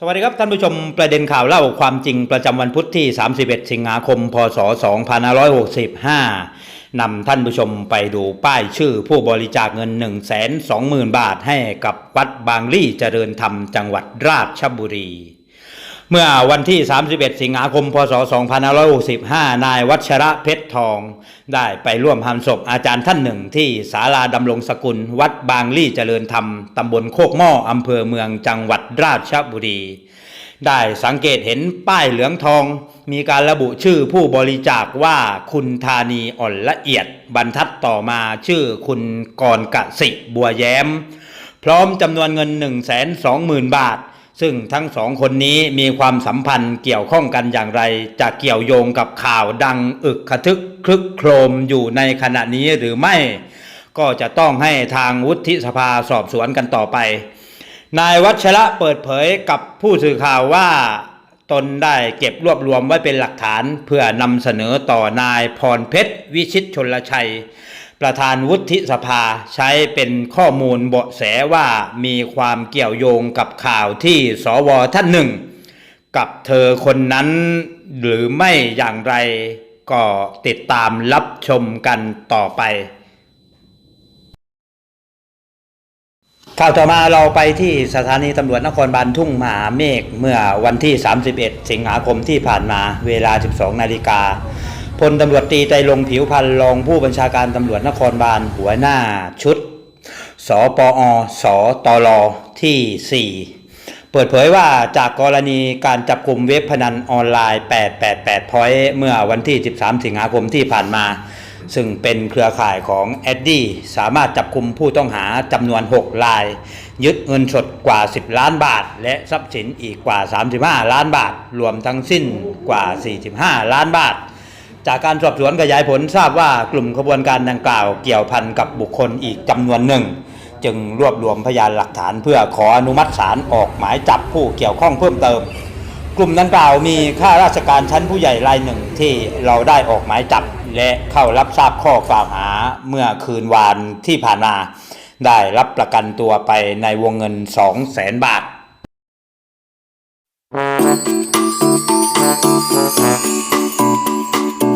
สวัสดีครับท่านผู้ชมประเด็นข่าวเล่าความจริงประจำวันพุธที่ 31 สิงหาคม พศ 2565 นำท่านผู้ชมไปดูป้ายชื่อผู้บริจาคเงิน 120,000 บาทให้กับวัดบางลี่เจริญธรรมจังหวัดราชบุรี เมื่อวันที่ 31 สิงหาคม พศ 2565 นายวัชระเพชรทอง ได้ไปร่วมหามศพอาจารย์ท่านหนึ่งที่ศาลาดำรงสกุล วัดบางลี่เจริญธรรม ตำบลโคกหม้ออำเภอเมืองจังหวัดราชบุรี ได้สังเกตเห็นป้ายเหลืองทอง มีการระบุชื่อผู้บริจาคว่าคุณธานีอ่อนละเอียด บรรทัดต่อมาชื่อคุณกรกสิบัวแย้ม พร้อมจำนวนเงิน 1 2 0 0 0 0 บาท ซึ่งทั้งสองคนนี้มีความสัมพันธ์เกี่ยวข้องกันอย่างไร จะเกี่ยวโยงกับข่าวดังอึกขทึกคลึกโครมอยู่ในขณะนี้หรือไม่ ก็จะต้องให้ทางวุฒิสภาสอบสวนกันต่อไป นายวัชระเปิดเผยกับผู้สื่อข่าวว่าตนได้เก็บรวบรวมไว้เป็นหลักฐาน เพื่อนำเสนอต่อนายพรเพชร วิชิตชนลชัย ประธานวุฒิสภาใช้เป็นข้อมูลเบาะแสว่ามีความเกี่ยวโยงกับข่าวที่สวท่านหนึ่ง กับเธอคนนั้นหรือไม่อย่างไรก็ติดตามรับชมกันต่อไป ข่าวต่อมาเราไปที่สถานีตำรวจนครบาลทุ่งมหาเมฆเมื่อวันที่ 31 สิงหาคมที่ผ่านมาเวลา 12 นาฬิกา พลตำรวจตรีไตรลงผิวพันธ์รองผู้บัญชาการตำรวจนครบาลหัวหน้าชุด สปอสตลที่ 4 เปิดเผยว่าจากกรณีการจับกลุ่มเว็บพนันออนไลน์ 888 Point เมื่อวันที่ 13 สิงหาคมที่ผ่านมา ซึ่งเป็นเครือข่ายของแอดดี้สามารถจับกลุ่มผู้ต้องหาจำนวน 6 ราย ยึดเงินสดกว่า 10 ล้านบาท และทรัพย์สินอีกกว่า 35 ล้านบาท รวมทั้งสิ้นกว่า 45 ล้านบาท จากการสอบสวนขยายผลทราบว่ากลุ่มขบวนการดังกล่าวเกี่ยวพันกับบุคคลอีกจำนวนหนึ่ง จึงรวบรวมพยานหลักฐานเพื่อขออนุมัติศาลออกหมายจับผู้เกี่ยวข้องเพิ่มเติม กลุ่มดังกล่าวมีข้าราชการชั้นผู้ใหญ่รายหนึ่งที่เราได้ออกหมายจับ และเข้ารับทราบข้อกล่าวหาเมื่อคืนวานที่ผ่านมา ได้รับประกันตัวไปในวงเงิน 2 0 0แสนบาทเ